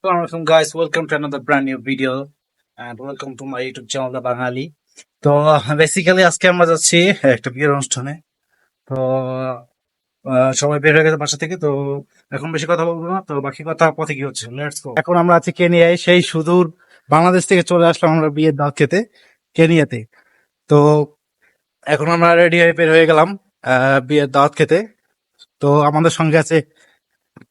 Assalamualaikum guys, welcome to another brand new video and welcome to my YouTube channel The বাঙালি তো basically আজকে আমরা যাচ্ছি একটা বিয়ের অনুষ্ঠানে। তো সবাই বের হয়ে গেছে বাসা থেকে তো এখন বেশি কথা বলব না। তো বাকি কথা পথে কি হচ্ছে? লেটস গো এখন আমরা আছি কেনিয়ায় সেই সুদূর বাংলাদেশ থেকে চলে আসলাম আমরা বিয়ের দাওয়াত খেতে কেনিয়াতে। তো এখন আমরা রেডি হয়ে বের হয়ে গেলাম বিয়ের দাওয়াত খেতে। তো আমাদের সঙ্গে আছে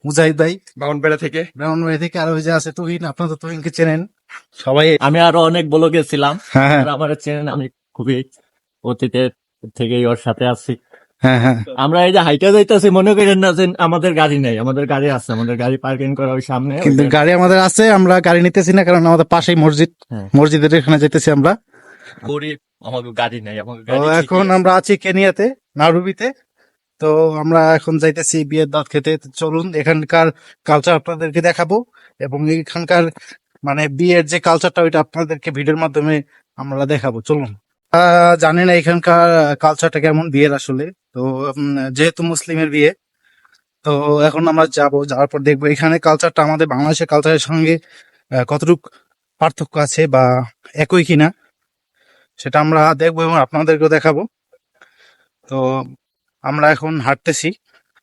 মুজাহিদ ভাই। বাউনপেড়া থেকে। ব্রাহ্মণবাড়ি থেকে আর যে আছে তুহিন আপনারা তো তুহিনকে চেনেন। সবাই আমি আরও অনেক ব্লগে ছিলাম। হ্যাঁ হ্যাঁ। আমার চেনেন আমি খুবই অতীতের থেকেই ওর সাথে আছি। হ্যাঁ হ্যাঁ। আমরা এই যে হাইটা যাইতেছি মনে করেন না যে আমাদের গাড়ি নেই আমাদের গাড়ি আছে আমাদের গাড়ি পার্কিং করা ওই সামনে। কিন্তু গাড়ি আমাদের আছে আমরা গাড়ি নিতেছি না কারণ আমাদের পাশেই মসজিদ। মসজিদের এখানে যেতেছি আমরা। গরিব আমাদের গাড়ি নেই আমাদের এখন আমরা আছি কেনিয়াতে নারুবিতে। তো আমরা এখন যাইতেছি বিয়ের দাঁত খেতে। চলুন, এখানকার কালচার আপনাদেরকে দেখাবো এবং এখানকার মানে বিয়ের যে কালচারটা ওইটা আপনাদেরকে ভিডিওর মাধ্যমে আমরা দেখাবো। চলুন। জানি না এখানকার কালচারটা কেমন বিয়ের আসলে। তো যেহেতু মুসলিমের বিয়ে, তো এখন আমরা যাব, যাওয়ার পর দেখব এখানে কালচারটা আমাদের বাংলাদেশের কালচারের সঙ্গে কতটুকু পার্থক্য আছে বা একই কিনা, সেটা আমরা দেখব এবং আপনাদেরকেও দেখাবো। তো আমরা এখন হাঁটতেছি,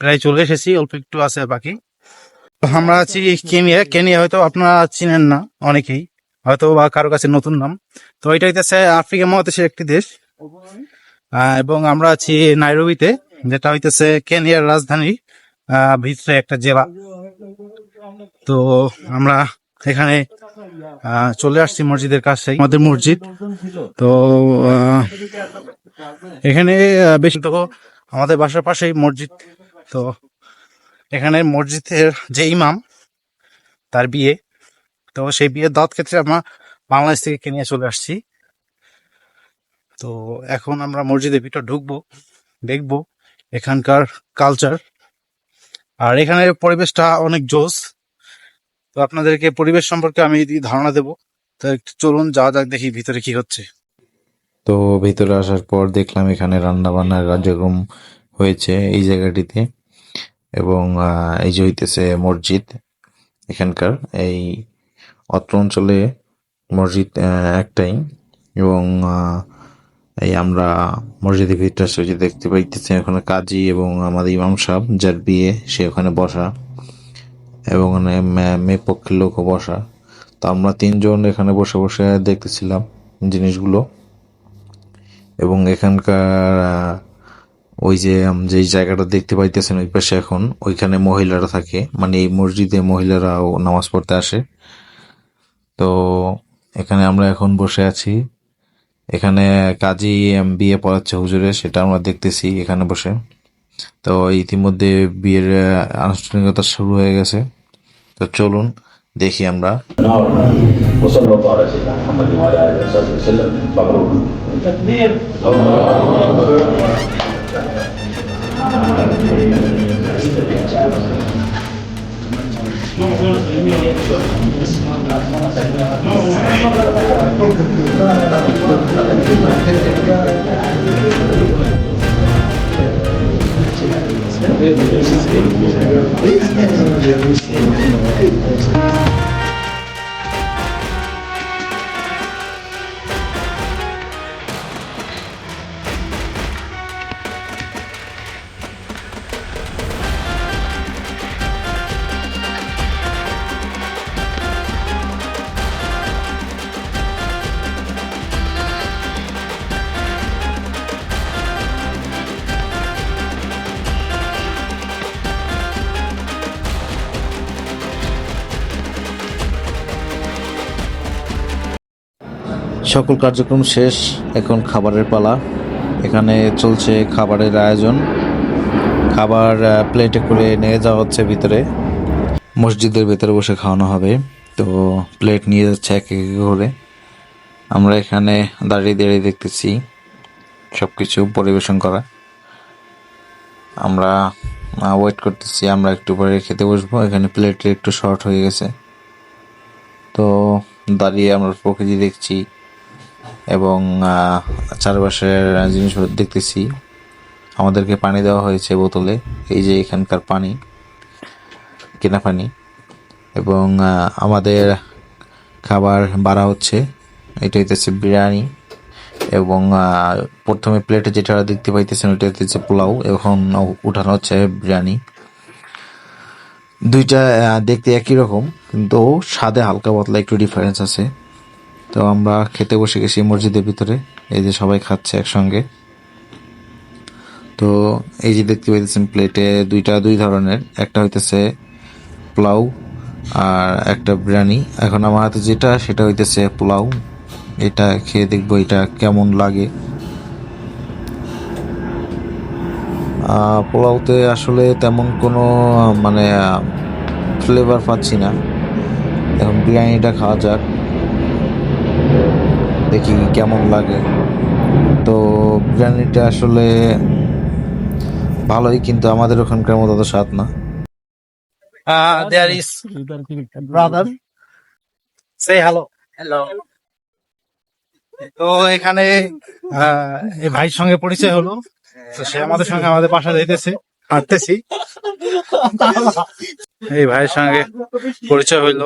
প্রায় চলে এসেছি, অল্প একটু আছে বাকি। আমরা আছি কেনিয়া। কেনিয়া হয়তো আপনারা চিনেন না অনেকেই, হয়তো বা কারও কাছে নতুন নাম। তো এটা হইতেছে আফ্রিকা মহাদেশের একটি দেশ। এবং আমরা আছি নাইরোবিতে, যেটা হইতেছে কেনিয়ার রাজধানী ভিতরে একটা জেলা। তো আমরা এখানে চলে আসছি মসজিদের কাছে, আমাদের মসজিদ। তো এখানে বেশি তো আমাদের বাসার পাশেই মসজিদ। তো এখানে মসজিদের যে ইমাম, তার বিয়ে। তো সেই বিয়ের দাওয়াত ক্ষেত্রে আমরা বাংলাদেশ থেকে কেনিয়া চলে আসছি। তো এখন আমরা মসজিদের ভিতর ঢুকবো, দেখব এখানকার কালচার আর এখানের পরিবেশটা অনেক জোস। তো আপনাদেরকে পরিবেশ সম্পর্কে আমি ধারণা দেবো তো চলুন যাওয়া যাক দেখি ভিতরে কি হচ্ছে। তো ভিতরে আসার পর দেখলাম এখানে রান্না বান্নার কার্যক্রম হয়েছে এই জায়গাটিতে। এবং এই যে হইতেছে মসজিদ এখানকার, এই অত্র অঞ্চলে মসজিদ একটাই। এবং এই আমরা মসজিদের ভিতরে যে দেখতে পাইতেছি ওখানে কাজী এবং আমাদের ইমাম সাহেব, যার বিয়ে সে ওখানে বসা এবং ওখানে মেয়ে পক্ষের লোকও বসা। তো আমরা তিনজন এখানে বসে বসে দেখতেছিলাম জিনিসগুলো। এবং এখানকার ওই যে যে জায়গাটা দেখতে পাইতেছেন ওই পাশে এখন, ওইখানে মহিলারা থাকে। মানে এই মসজিদে মহিলারাও নামাজ পড়তে আসে। তো এখানে আমরা এখন বসে আছি। এখানে কাজী এম বিয়ে পড়াচ্ছে হুজুরে, সেটা আমরা দেখতেছি এখানে বসে। তো ইতিমধ্যে বিয়ের আনুষ্ঠানিকতা শুরু হয়ে গেছে। তো চলুন দেখি আমরা। وصلى الله على সকল কার্যক্রম শেষ, এখন খাবারের পালা। এখানে চলছে খাবারের আয়োজন। খাবার প্লেটে করে নিয়ে যাওয়া হচ্ছে ভিতরে। মসজিদের ভেতরে বসে খাওয়ানো হবে। তো প্লেট নিয়ে যাচ্ছে এক এক করে। আমরা এখানে দাঁড়িয়ে দাঁড়িয়ে দেখতেছি সব কিছু পরিবেশন করা। আমরা ওয়েট করতেছি, আমরা একটু পরে খেতে বসবো। এখানে প্লেটে একটু শর্ট হয়ে গেছে। তো দাঁড়িয়ে আমরা প্রকৃতি দেখছি। এবং চারপাশের জিনিস দেখতেছি। আমাদেরকে পানি দেওয়া হয়েছে বোতলে, এই যে এখানকার পানি, কেনা পানি। এবং আমাদের খাবার বাড়া হচ্ছে, এটা হইতেছে বিরিয়ানি। এবং প্রথমে প্লেটে যেটা দেখতে পাইতেছেন, ওইটা হইতেছে পোলাও। এখন উঠানো হচ্ছে বিরিয়ানি। দুইটা দেখতে একই রকম, কিন্তু স্বাদে হালকা পাতলা একটু ডিফারেন্স আছে। তো আমরা খেতে বসে গেছি মসজিদের ভিতরে। এই যে সবাই খাচ্ছে একসঙ্গে। তো এই যে দেখতে পাইতেছেন প্লেটে দুইটা দুই ধরনের। একটা হইতেছে পোলাও আর একটা বিরিয়ানি। এখন আমার হাতে যেটা, সেটা হইতেছে পোলাও। এটা খেয়ে দেখব এটা কেমন লাগে। পোলাওতে আসলে তেমন কোনো মানে ফ্লেভার পাচ্ছি না। এখন বিরিয়ানিটা খাওয়া যাক। দেখি কেমন লাগে তো বিরিয়ানিটা আসলে ভালোই কিন্তু আমাদের ওখানকার মতো তো স্বাদ না there is brother. Say hello. Hello. তো এখানে ভাইয়ের সঙ্গে পরিচয় হলো তো সে আমাদের সঙ্গে আমাদের বাসা যাইতেছে হাঁটতেছি এই ভাইয়ের সঙ্গে পরিচয় হইল।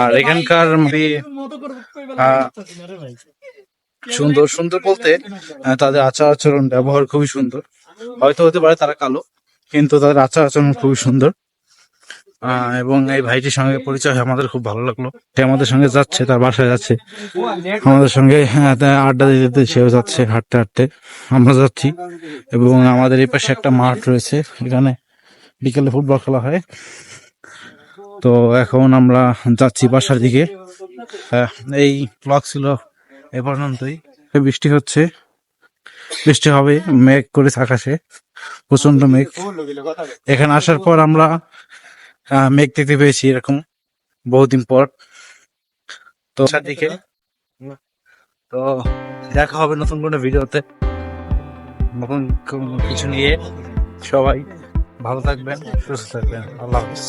আর এখানকার সুন্দর সুন্দর বলতে তাদের আচার আচরণ, ব্যবহার খুবই সুন্দর। হয়তো হতে পারে তারা কালো, কিন্তু তাদের আচার আচরণ খুবই সুন্দর। এবং এই ভাইটির সঙ্গে পরিচয় আমাদের খুব ভালো লাগল। সে আমাদের সঙ্গে যাচ্ছে, তার বাসায় যাচ্ছে। আমাদের সঙ্গে আড্ডা দিতে দিতে সেও যাচ্ছে হাঁটতে হাঁটতে। আমরা যাচ্ছি। এবং আমাদের এই পাশে একটা মাঠ রয়েছে। এখানে বিকেলে ফুটবল খেলা হয়। তো এখন আমরা যাচ্ছি বাসার দিকে। এই ব্লগ ছিল এ পর্যন্তই। বৃষ্টি হচ্ছে। বৃষ্টি হবে, মেঘ করে আকাশে। প্রচণ্ড মেঘ। এখানে আসার পর আমরা মেঘ দেখতে পেয়েছি এরকম। বহুদিন পর তো দিকে তো দেখা হবে নতুন কোনো ভিডিওতে। নতুন কোনো কিছু নিয়ে। সবাই ভালো থাকবেন সুস্থ থাকবেন। আল্লাহ হাফিজ।